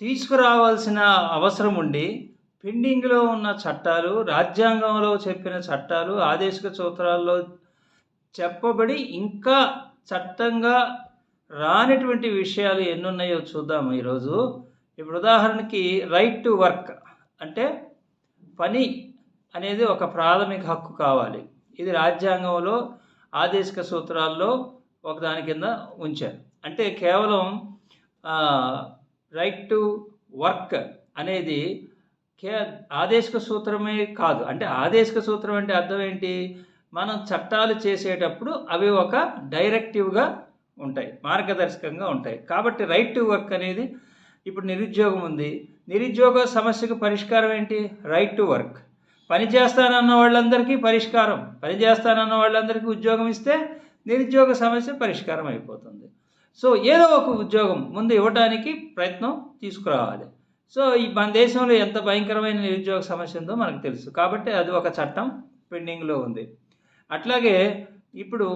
తీసుకురావాల్సిన అవసరం ఉండి పెండింగ్లో ఉన్న చట్టాలు రాజ్యాంగంలో చెప్పిన చట్టాలు ఆదేశిక సూత్రాల్లో చెప్పబడి ఇంకా చట్టంగా రానటువంటి విషయాలు ఎన్నున్నాయో చూద్దాం ఈరోజు. ఇప్పుడు ఉదాహరణకి రైట్ టు వర్క్ అంటే పని అనేది ఒక ప్రాథమిక హక్కు కావాలి. ఇది రాజ్యాంగంలో ఆదేశిక సూత్రాల్లో ఒకదాని కింద ఉంచారు. అంటే కేవలం రైట్ టు వర్క్ అనేది కే ఆదేశిక సూత్రమే కాదు. అంటే ఆదేశిక సూత్రం అంటే అర్థం ఏంటి? మనం చట్టాలు చేసేటప్పుడు అవి ఒక డైరెక్టివ్గా ఉంటాయి. మార్గదర్శకంగా ఉంటాయి. కాబట్టి రైట్ టు వర్క్ అనేది ఇప్పుడు నిరుద్యోగం ఉంది. నిరుద్యోగ సమస్యకు పరిష్కారం ఏంటి? రైట్ టు వర్క్ పని చేస్తానన్న వాళ్ళందరికీ పరిష్కారం. పని చేస్తానన్న వాళ్ళందరికీ ఉద్యోగం ఇస్తే నిరుద్యోగ సమస్య పరిష్కారం అయిపోతుంది. సో ఏదో ఒక ఉద్యోగం ముందు ఇవ్వడానికి ప్రయత్నం తీసుకురావాలి. సో ఈ మన దేశంలో ఎంత భయంకరమైన నిరుద్యోగ సమస్య ఉందో మనకు తెలుసు. కాబట్టి అది ఒక చట్టం పెండింగ్లో ఉంది. అట్లాగే ఇప్పుడు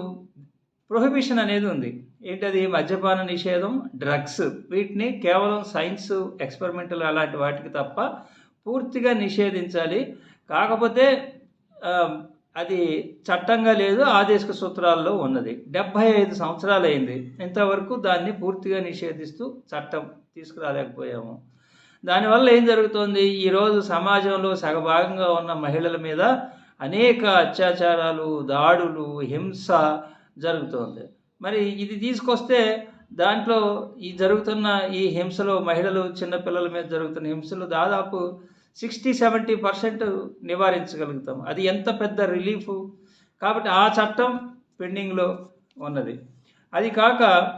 ప్రొహిబిషన్ అనేది ఉంది. ఏంటది? మద్యపాన నిషేధం డ్రగ్స్. వీటిని కేవలం సైన్స్ ఎక్స్పెరిమెంటల్ అలాంటి వాటికి తప్ప పూర్తిగా నిషేధించాలి. కాకపోతే అది చట్టంగా లేదు ఆదేశిక సూత్రాల్లో ఉన్నది. డెబ్భై ఐదు సంవత్సరాలు అయింది ఇంతవరకు దాన్ని పూర్తిగా నిషేధిస్తూ చట్టం తీసుకురాలేకపోయాము. దానివల్ల ఏం జరుగుతోంది? ఈరోజు సమాజంలో సగభాగంగా ఉన్న మహిళల మీద అనేక అత్యాచారాలు దాడులు హింస జరుగుతోంది. మరి ఇది తీసుకొస్తే దాంట్లో ఈ జరుగుతున్న ఈ హింసలో మహిళలు చిన్నపిల్లల మీద జరుగుతున్న హింసలు దాదాపు సిక్స్టీ సెవెంటీ పర్సెంట్ నివారించగలుగుతాం. అది ఎంత పెద్ద రిలీఫ్? కాబట్టి ఆ చట్టం పెండింగ్లో ఉన్నది. అది కాక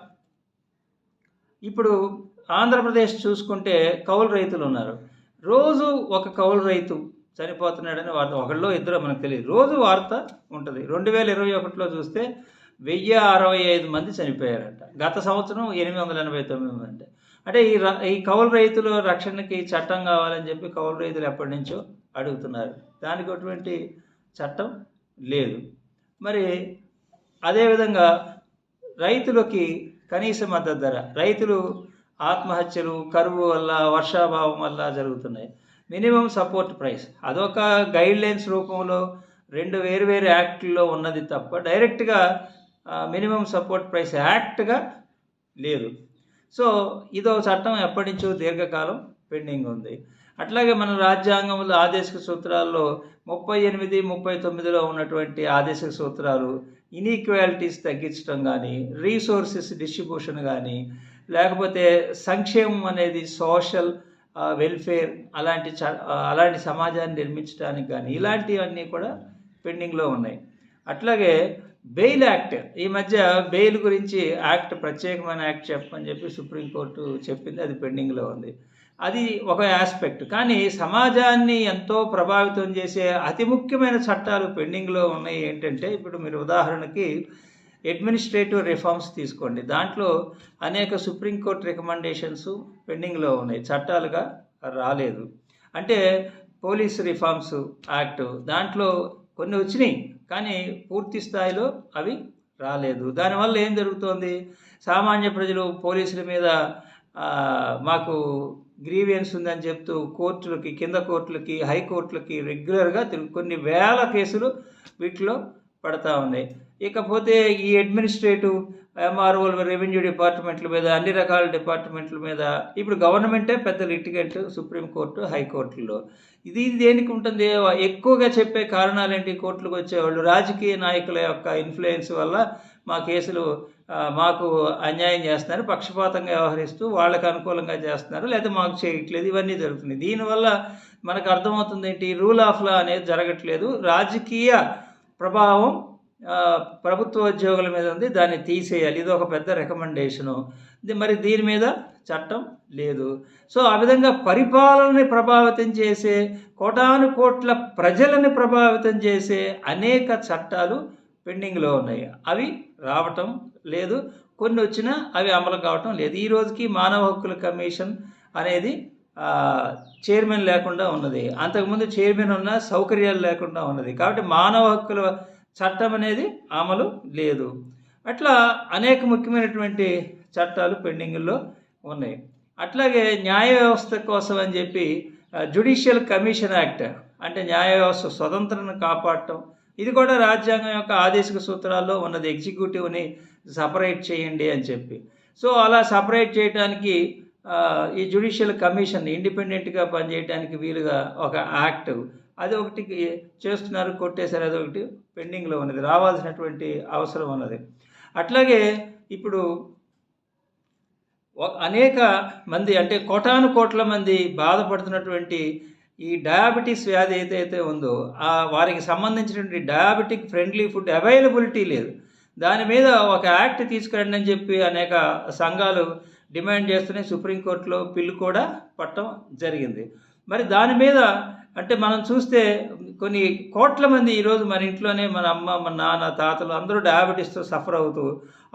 ఇప్పుడు ఆంధ్రప్రదేశ్ చూసుకుంటే కౌలు రైతులు ఉన్నారు. రోజు ఒక కౌలు రైతు చనిపోతున్నాడని వార్త ఒకళ్ళో ఇద్దరు మనకు తెలియదు. రోజు వార్త ఉంటుంది. రెండు వేల ఇరవై ఒకటిలో చూస్తే వెయ్యి అరవై ఐదు మంది చనిపోయారంట. గత సంవత్సరం ఎనిమిది వందల ఎనభై తొమ్మిది మంది. అంటే ఈ ర- ఈ కౌలు రైతుల రక్షణకి చట్టం కావాలని చెప్పి కౌలు రైతులు ఎప్పటి నుంచో అడుగుతున్నారు. దానికి అటువంటి చట్టం లేదు. మరి అదేవిధంగా రైతులకి కనీస మద్దతు ధర రైతులు ఆత్మహత్యలు కరువు వల్ల వర్షాభావం వల్ల జరుగుతున్నాయి. Minimum support price. అదొక గైడ్ లైన్స్ రూపంలో రెండు వేరు వేరు యాక్ట్లో ఉన్నది తప్ప డైరెక్ట్గా మినిమం సపోర్ట్ ప్రైస్ యాక్ట్గా లేదు. సో ఇదో చట్టం ఎప్పటి నుంచో దీర్ఘకాలం పెండింగ్ ఉంది. అట్లాగే మన రాజ్యాంగంలో ఆదేశిక సూత్రాల్లో ముప్పై ఎనిమిది ముప్పై తొమ్మిదిలో ఉన్నటువంటి ఆదేశిక సూత్రాలు ఇన్ఈక్వాలిటీస్ తగ్గించడం కానీ రీసోర్సెస్ డిస్ట్రిబ్యూషన్ కానీ లేకపోతే సంక్షేమం అనేది సోషల్ వెల్ఫేర్ అలాంటి చ- అలాంటి సమాజాన్ని నిర్మించడానికి కానీ ఇలాంటివన్నీ కూడా పెండింగ్లో ఉన్నాయి. అట్లాగే బెయిల్ యాక్ట్. ఈ మధ్య బెయిల్ గురించి యాక్ట్ ప్రత్యేకమైన యాక్ట్ చెప్పని చెప్పి సుప్రీంకోర్టు చెప్పింది. అది పెండింగ్లో ఉంది. అది ఒక ఆస్పెక్ట్ కానీ సమాజాన్ని ఎంతో ప్రభావితం చేసే అతి ముఖ్యమైన చట్టాలు పెండింగ్లో ఉన్నాయి. ఏంటంటే ఇప్పుడు మీరు ఉదాహరణకి అడ్మినిస్ట్రేటివ్ రిఫార్మ్స్ తీసుకోండి. దాంట్లో అనేక సుప్రీంకోర్టు రికమెండేషన్స్ పెండింగ్లో ఉన్నాయి. చట్టాలుగా రాలేదు. అంటే పోలీస్ రిఫార్మ్స్ యాక్ట్ దాంట్లో కొన్ని వచ్చినాయి. కానీ పూర్తి స్థాయిలో అవి రాలేదు. దానివల్ల ఏం జరుగుతోంది? సామాన్య ప్రజలు పోలీసుల మీద మాకు గ్రీవియన్స్ ఉందని చెప్తూ కోర్టులకి కింద కోర్టులకి హైకోర్టులకి రెగ్యులర్గా కొన్ని వేల కేసులు వీటిలో పడతా ఉన్నాయి. ఇకపోతే ఈ అడ్మినిస్ట్రేటివ్ ఎంఆర్ఓల రెవెన్యూ డిపార్ట్మెంట్ల మీద అన్ని రకాల డిపార్ట్మెంట్ల మీద ఇప్పుడు గవర్నమెంటే పెద్ద లిటిగెంట్ సుప్రీంకోర్టు హైకోర్టుల్లో ఇది దేనికి ఉంటుంది? ఎక్కువగా చెప్పే కారణాలు ఏంటి కోర్టులకు వచ్చేవాళ్ళు రాజకీయ నాయకుల యొక్క ఇన్ఫ్లుయెన్స్ వల్ల మా కేసులు మాకు అన్యాయం చేస్తున్నారు పక్షపాతంగా వ్యవహరిస్తూ వాళ్ళకు అనుకూలంగా చేస్తున్నారు లేదా మాకు చేయట్లేదు ఇవన్నీ జరుగుతున్నాయి. దీనివల్ల మనకు అర్థమవుతుంది ఏంటి రూల్ ఆఫ్ లా అనేది జరగట్లేదు. రాజకీయ ప్రభావం ప్రభుత్వ ఉద్యోగుల మీద ఉంది దాన్ని తీసేయాలి. ఇది ఒక పెద్ద రికమెండేషను. ఇది మరి దీని మీద చట్టం లేదు. సో ఆ విధంగా పరిపాలనని ప్రభావితం చేసే కోటాను కోట్ల ప్రజలని ప్రభావితం చేసే అనేక చట్టాలు పెండింగ్లో ఉన్నాయి. అవి రావటం లేదు. కొన్ని వచ్చినా అవి అమలు కావటం లేదు. ఈ రోజుకి మానవ హక్కుల కమిషన్ అనేది చైర్మన్ లేకుండా ఉన్నది. అంతకుముందు చైర్మన్ ఉన్న సౌకర్యాలు లేకుండా ఉన్నది. కాబట్టి మానవ హక్కుల చట్టం అనేది అమలు లేదు. అట్లా అనేక ముఖ్యమైనటువంటి చట్టాలు పెండింగ్లో ఉన్నాయి. అట్లాగే న్యాయ వ్యవస్థ కోసం అని చెప్పి జుడిషియల్ కమిషన్ యాక్ట్ అంటే న్యాయ వ్యవస్థ స్వతంత్రను కాపాడటం ఇది కూడా రాజ్యాంగం యొక్క ఆదేశిక సూత్రాల్లో ఉన్నది. ఎగ్జిక్యూటివ్ని సపరేట్ చేయండి అని చెప్పి. సో అలా సపరేట్ చేయడానికి ఈ జుడిషియల్ కమిషన్ ఇండిపెండెంట్గా పనిచేయడానికి వీలుగా ఒక యాక్ట్ అది ఒకటి చేస్తున్నారు కొట్టేశారు అది ఒకటి పెండింగ్లో ఉన్నది రావాల్సినటువంటి అవసరం ఉన్నది. అట్లాగే ఇప్పుడు అనేక మంది అంటే కోటాను కోట్ల మంది బాధపడుతున్నటువంటి ఈ డయాబెటీస్ వ్యాధి ఏదైతే ఉందో ఆ వారికి సంబంధించినటువంటి డయాబెటిక్ ఫ్రెండ్లీ ఫుడ్ అవైలబిలిటీ లేదు. దాని మీద ఒక యాక్ట్ తీసుకురండి అని చెప్పి అనేక సంఘాలు డిమాండ్ చేస్తున్నాయి. సుప్రీంకోర్టులో బిల్లు కూడా పట్టడం జరిగింది. మరి దాని మీద అంటే మనం చూస్తే కొన్ని కోట్ల మంది ఈరోజు మన ఇంట్లోనే మన అమ్మ మన నాన్న తాతలు అందరూ డయాబెటీస్తో సఫర్ అవుతూ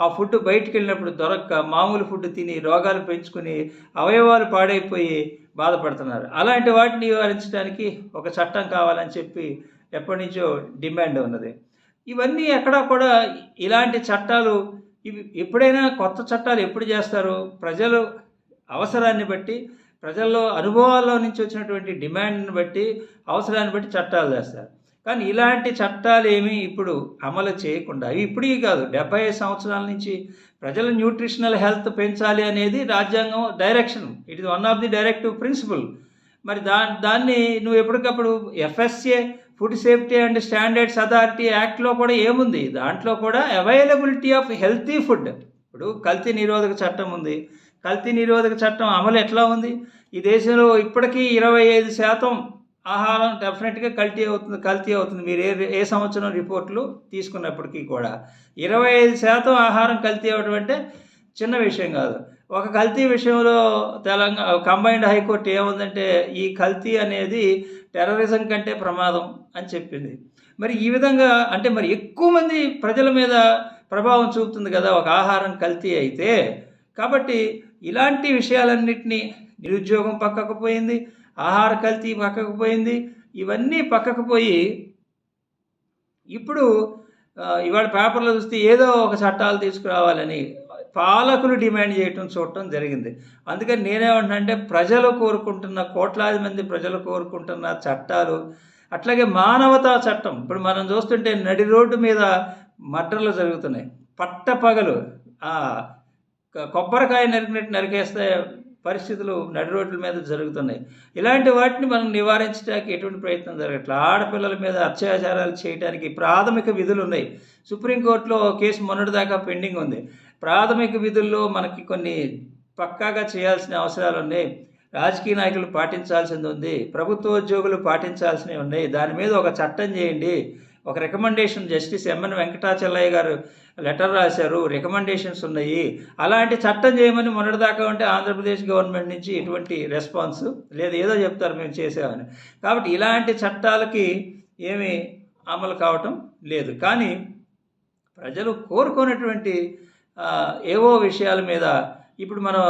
ఆ ఫుడ్ బయటికి వెళ్ళినప్పుడు దొరక్క మామూలు ఫుడ్ తిని రోగాలు పెంచుకుని అవయవాలు పాడైపోయి బాధపడుతున్నారు. అలాంటి వాటిని నివారించడానికి ఒక చట్టం కావాలని చెప్పి ఎప్పటి నుంచో డిమాండ్ ఉన్నది. ఇవన్నీ ఎక్కడా కూడా ఇలాంటి చట్టాలు ఇవి ఎప్పుడైనా కొత్త చట్టాలు ఎప్పుడు చేస్తారు? ప్రజలు అవసరాన్ని బట్టి ప్రజల్లో అనుభవాల్లో నుంచి వచ్చినటువంటి డిమాండ్ని బట్టి అవసరాన్ని బట్టి చట్టాలు చేస్తారు. కానీ ఇలాంటి చట్టాలు ఏమీ ఇప్పుడు అమలు చేయకుండా అవి ఇప్పుడు కాదు డెబ్బై ఐదు సంవత్సరాల నుంచి ప్రజల న్యూట్రిషనల్ హెల్త్ పెంచాలి అనేది రాజ్యాంగం direction. It is one of the directive principle. మరి దా దాన్ని నువ్వు ఎప్పటికప్పుడు FSA food safety and standards authority యాక్ట్లో కూడా ఏముంది? దాంట్లో కూడా అవైలబిలిటీ ఆఫ్ హెల్తీ ఫుడ్. ఇప్పుడు కల్తీ నిరోధక చట్టం ఉంది. కల్తీ నిరోధక చట్టం అమలు ఎట్లా ఉంది? ఈ దేశంలో ఇప్పటికీ ఇరవై ఐదు శాతం ఆహారం డెఫినెట్గా కల్తీ అవుతుంది కల్తీ అవుతుంది. మీరు ఏ ఏ సంవత్సరం రిపోర్ట్లు తీసుకున్నప్పటికీ కూడా. ఇరవై ఐదు శాతం ఆహారం కల్తీ అవ్వడం అంటే చిన్న విషయం కాదు. ఒక కల్తీ విషయంలో తెలంగాణ కంబైన్డ్ హైకోర్టు ఏముందంటే ఈ కల్తీ అనేది టెర్రరిజం కంటే ప్రమాదం అని చెప్పింది. మరి ఈ విధంగా అంటే మరి ఎక్కువ మంది ప్రజల మీద ప్రభావం చూపుతుంది కదా ఒక ఆహారం కల్తీ అయితే. కాబట్టి ఇలాంటి విషయాలన్నింటినీ నిరుద్యోగం పక్కకు పోయింది ఆహార కల్తీ పక్కకు పోయింది ఇవన్నీ పక్కకు పోయి ఇప్పుడు ఇవాళ పేపర్లో చూస్తే ఏదో ఒక చట్టాలు తీసుకురావాలని పాలకులు డిమాండ్ చేయటం చూడటం జరిగింది. అందుకని నేనేమంటానంటే అంటే ప్రజలు కోరుకుంటున్న కోట్లాది మంది ప్రజలు కోరుకుంటున్న చట్టాలు అట్లాగే మానవతా చట్టం. ఇప్పుడు మనం చూస్తుంటే నడి రోడ్డు మీద మర్డర్లు జరుగుతున్నాయి. పట్టపగలు కొబ్బరికాయ నరికినట్టు నరికేస్తే పరిస్థితులు నడి రోడ్ల మీద జరుగుతున్నాయి. ఇలాంటి వాటిని మనం నివారించడానికి ఎటువంటి ప్రయత్నం జరగట్లేదు ఆడపిల్లల మీద అత్యాచారాలు చేయడానికి ప్రాథమిక విధులు ఉన్నాయి. సుప్రీంకోర్టులో కేసు మొన్నటిదాకా పెండింగ్ ఉంది. ప్రాథమిక విధుల్లో మనకి కొన్ని పక్కాగా చేయాల్సిన అవసరాలు ఉన్నాయి. రాజకీయ నాయకులు పాటించాల్సింది ఉంది. ప్రభుత్వ ఉద్యోగులు పాటించాల్సినవి ఉన్నాయి. దాని మీద ఒక చట్టం చేయండి. ఒక రికమెండేషన్ జస్టిస్ ఎంఎన్ వెంకటాచలయ్య గారు లెటర్ రాశారు. రికమెండేషన్స్ ఉన్నాయి. అలాంటి చట్టం చేయమని మొన్నటిదాకా ఉంటే ఆంధ్రప్రదేశ్ గవర్నమెంట్ నుంచి ఎటువంటి రెస్పాన్స్ లేదు. ఏదో చెప్తారు మేము చేసామని కాబట్టి ఇలాంటి చట్టాలకి ఏమీ అమలు కావటం లేదు. కానీ ప్రజలు కోరుకున్నటువంటి ఏవో విషయాల మీద ఇప్పుడు మనం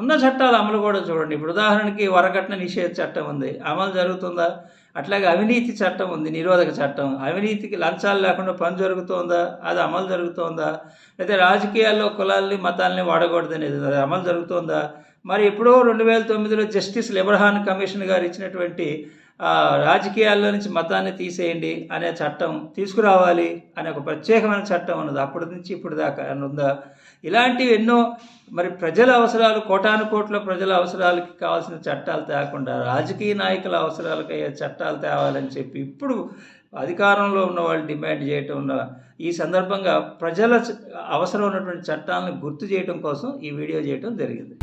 ఉన్న చట్టాలు అమలు కూడా చూడండి. ఇప్పుడు ఉదాహరణకి వరకట్న నిషేధ చట్టం ఉంది. అమలు జరుగుతుందా? అట్లాగే అవినీతి చట్టం ఉంది నిరోధక చట్టం. అవినీతికి లంచాలు లేకుండా పని జరుగుతోందా? అది అమలు జరుగుతోందా? లేదా రాజకీయాల్లో కులాల్ని మతాల్ని వాడకూడదనేది అది అమలు జరుగుతోందా? మరి ఎప్పుడో రెండు వేల తొమ్మిదిలో జస్టిస్ లిబర్హాన్ కమిషన్ గారు ఇచ్చినటువంటి రాజకీయాల్లో నుంచి మతాన్ని తీసేయండి అనే చట్టం తీసుకురావాలి అనే ఒక ప్రత్యేకమైన చట్టం ఉన్నది. అప్పటి నుంచి ఇప్పుడు దాకా ఉందా? ఇలాంటివి ఎన్నో మరి ప్రజల అవసరాలు కోటాను కోట్ల ప్రజల అవసరాలకి కావాల్సిన చట్టాలు తేకుండా రాజకీయ నాయకుల అవసరాలకు అయ్యే చట్టాలు తేవాలని చెప్పి ఇప్పుడు అధికారంలో ఉన్న వాళ్ళు డిమాండ్ చేయటం ఉన్న ఈ సందర్భంగా ప్రజల అవసరం ఉన్నటువంటి చట్టాలను గుర్తు చేయడం కోసం ఈ వీడియో చేయటం జరిగింది.